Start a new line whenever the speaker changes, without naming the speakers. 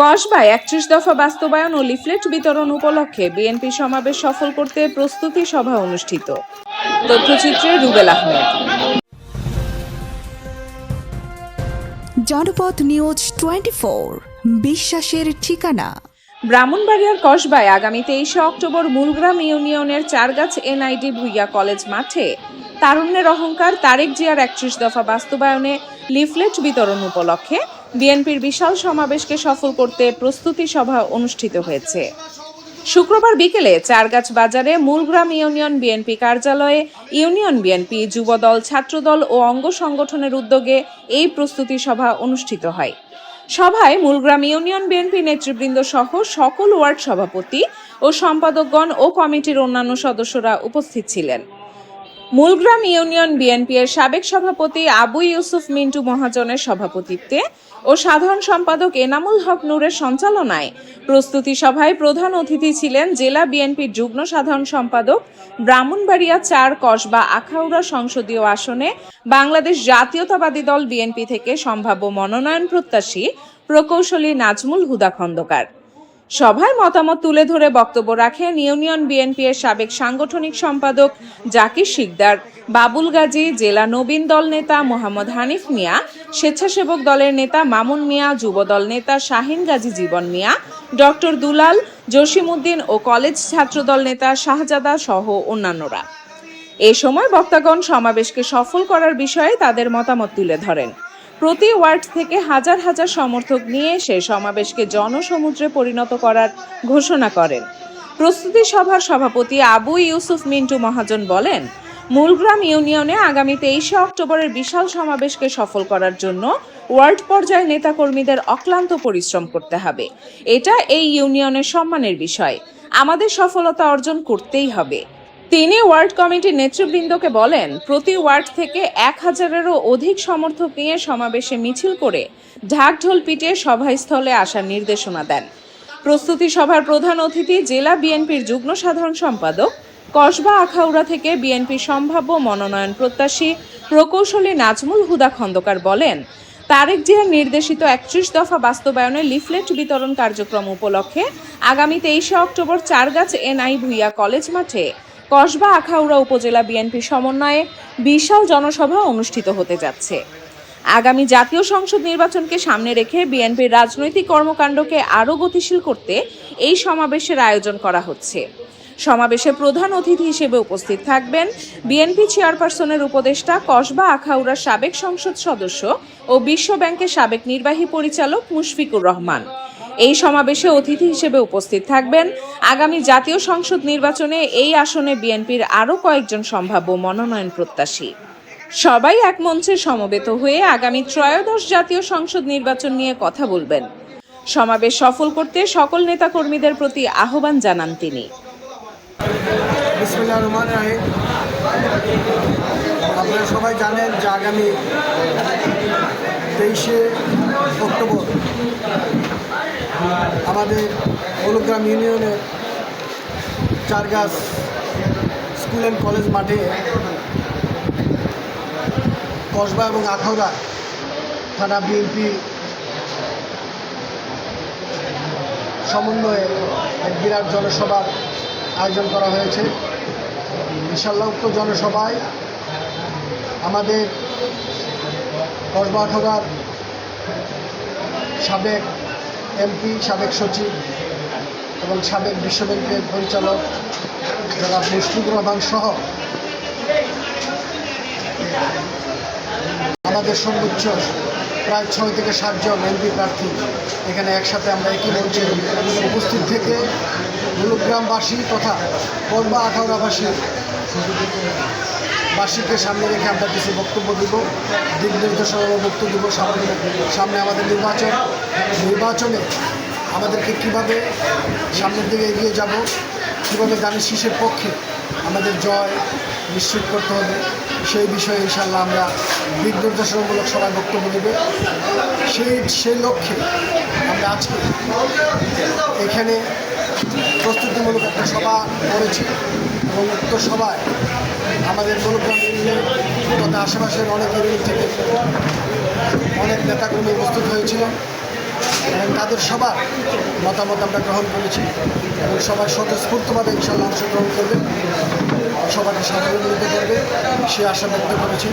কসবায় একত্রিশ দফা বাস্তবায়ন ও লিফলেট বিতরণ উপলক্ষে বিএনপি সমাবেশ সফল করতে প্রস্তুতি সভা অনুষ্ঠিত। তথ্যচিত্রে Rubel Ahmed.
Janapath news twenty four বিশ্বাসের ঠিকানা।
ব্রাহ্মণবাড়িয়ার কসবায় আগামী তেইশে অক্টোবর মূলগ্রাম ইউনিয়নের চারগাছ এনআইডি ভুইয়া কলেজ মাঠে তারুণ্যের অহংকার তারেক জিয়ার একত্রিশ দফা বাস্তবায়নে লিফলেট বিতরণ উপলক্ষে বিএনপির বিশাল সমাবেশকে সফল করতে প্রস্তুতি সভা অনুষ্ঠিত হয়েছে। শুক্রবার বিকেলে চারগাছ বাজারে মূলগ্রাম ইউনিয়ন বিএনপি কার্যালয়ে ইউনিয়ন বিএনপি যুবদল, ছাত্রদল ও অঙ্গ সংগঠনের উদ্যোগে এই প্রস্তুতি সভা অনুষ্ঠিত হয়। সভায় মূলগ্রাম ইউনিয়ন বিএনপি নেতৃবৃন্দ সহ সকল ওয়ার্ড সভাপতি ও সম্পাদকগণ ও কমিটির অন্যান্য সদস্যরা উপস্থিত ছিলেন। মূলগ্রাম ইউনিয়ন বিএনপি এর সাবেক সভাপতি আবু ইউসুফ মিন্টু মহাজনের সভাপতিত্বে ও সাধারণ সম্পাদক এনামুল হক নূরের সঞ্চালনায় প্রস্তুতি সভায় প্রধান অতিথি ছিলেন জেলা বিএনপির যুগ্ম সাধারণ সম্পাদক ব্রাহ্মণবাড়িয়া চার কসবা আখাউড়া সংসদীয় আসনে বাংলাদেশ জাতীয়তাবাদী দল বিএনপি থেকে সম্ভাব্য মনোনয়ন প্রত্যাশী প্রকৌশলী নাজমুল হুদা খন্দকার। সভায় মতামত তুলে ধরে বক্তব্য রাখেন ইউনিয়ন বিএনপি এর সাবেক সাংগঠনিক সম্পাদক জাকির শিকদার। বাবুল গাজী, জেলা নবীন দল নেতা মোহাম্মদ হানিফ মিয়া, স্বেচ্ছাসেবক দলের নেতা মামুন মিয়া যুবদল নেতা শাহিন গাজী, জীবন মিয়া, ডক্টর দুলাল, জসিমউদ্দিন ও কলেজ ছাত্রদল নেতা শাহজাদা সহ অন্যান্যরা। এ সময় বক্তাগণ সমাবেশকে সফল করার বিষয়ে তাদের মতামত তুলে ধরেন। প্রতি ওয়ার্ড থেকে হাজার হাজার সমর্থক নিয়ে এসে সমাবেশকে জনসমুদ্রে পরিণত করার ঘোষণা করেন। প্রস্তুতি সভার সভাপতি আবু ইউসুফ মিন্টু মহাজন বলেন, মূলগ্রাম ইউনিয়নে আগামী তেইশে অক্টোবরের বিশাল সমাবেশকে সফল করার জন্য ওয়ার্ড পর্যায়ে নেতাকর্মীদের অক্লান্ত পরিশ্রম করতে হবে। এটা এই ইউনিয়নের সম্মানের বিষয়। আমাদের সফলতা অর্জন করতেই হবে। তিনি ওয়ার্ড কমিটির নেতৃবৃন্দকে বলেন, প্রতি ওয়ার্ড থেকে এক হাজারেরও অধিক সমর্থক নিয়ে সমাবেশে মিছিল করে ঢাকঢোল পিটিয়ে সভাস্থলে আসার নির্দেশনা দেন। প্রস্তুতি সভার প্রধান অতিথি জেলা বিএনপির যুগ্ম সাধারণ সম্পাদক কসবা আখাউড়া থেকে বিএনপির সম্ভাব্য মনোনয়ন প্রত্যাশী প্রকৌশলী নাজমুল হুদা খন্দকার বলেন, তারেক জিয়ার নির্দেশিত একত্রিশ দফা বাস্তবায়নে লিফলেট বিতরণ কার্যক্রম উপলক্ষে আগামী তেইশে October Chargachh NI Bhuiyan college মাঠে কসবা আখাউড়া উপজেলা বিএনপি সমন্বয়ে বিশাল জনসভা অনুষ্ঠিত হতে যাচ্ছে। আগামী জাতীয় সংসদ নির্বাচনকে সামনে রেখে বিএনপির রাজনৈতিক কর্মকাণ্ডকে আরও গতিশীল করতে এই সমাবেশের আয়োজন করা হচ্ছে। সমাবেশে প্রধান অতিথি হিসেবে উপস্থিত থাকবেন বিএনপি চেয়ারপারসনের উপদেষ্টা, কসবা আখাউড়ার সাবেক সংসদ সদস্য ও বিশ্ব ব্যাংকের সাবেক নির্বাহী পরিচালক মুশফিকুর রহমান। এই সমাবেশে অতিথি হিসেবে উপস্থিত থাকবেন। আগামী জাতীয় সংসদ নির্বাচনে এই আসনে বিএনপির আরও কয়েকজন সম্ভাব্য মনোনয়ন প্রত্যাশী। সবাই এক মঞ্চে সমবেত হয়ে আগামী ত্রয়োদশ জাতীয় সংসদ নির্বাচন নিয়ে কথা বলবেন। সমাবেশ সফল করতে সকল নেতাকর্মীদের প্রতি আহ্বান জানান তিনি।
আপনারা সবাই জানেন যে আগামী তেইশে অক্টোবর আমাদের হলুগ্রাম ইউনিয়নের চারগাছ স্কুল অ্যান্ড কলেজ মাঠে কসবা এবং আখাউড়া থানা বিএনপি সমন্বয়ে এক বিরাট জনসভার আয়োজন করা হয়েছে। ইনশাল্লাহ উক্ত জনসভায় আমাদের কসবা আখাউড়ার সাবেক এমপি, সাবেক সচিব এবং সাবেক বিশ্ব ব্যাংকের পরিচালক যারা মুশফিকুর রহমান সহ আমাদের সর্বোচ্চ প্রায় ছয় থেকে সাতজন এমপি প্রার্থী এখানে একসাথে আমরা একই মঞ্চে উপস্থিত থেকে গুলগ্রামবাসী তথা কলবা আখাউড়াবাসী বাসীকে সামনে রেখে আমরা কিছু বক্তব্য দিব। দিক নির্দেশনামূলক বক্তব্য দিব সামনে। সামনে আমাদের নির্বাচন। নির্বাচনে আমাদেরকে কীভাবে সামনের দিকে এগিয়ে যাব, কীভাবে দানের শীষের পক্ষে আমাদের জয় নিশ্চিত করতে হবে, সেই বিষয়ে ইনশাল্লাহ আমরা দিক নির্দেশনামূলক সবাই বক্তব্য দেবে। সেই সেই লক্ষ্যে আমরা আজকে এখানে প্রস্তুতিমূলক একটা সভা করেছি। এবং উক্ত সভায় আমাদের মনোগ্রাম ইউনিয়ন তথা আশেপাশের অনেক থেকে অনেক নেতাকর্মী উপস্থিত হয়েছিল এবং তাদের সবার মতামত আমরা গ্রহণ করেছি এবং সবাই স্বতঃস্ফূর্তভাবে ইনশাল্লাহ অংশগ্রহণ করবে সবাইকে সাধারণ নিতে করবে, সে আশা ব্যক্ত করেছি।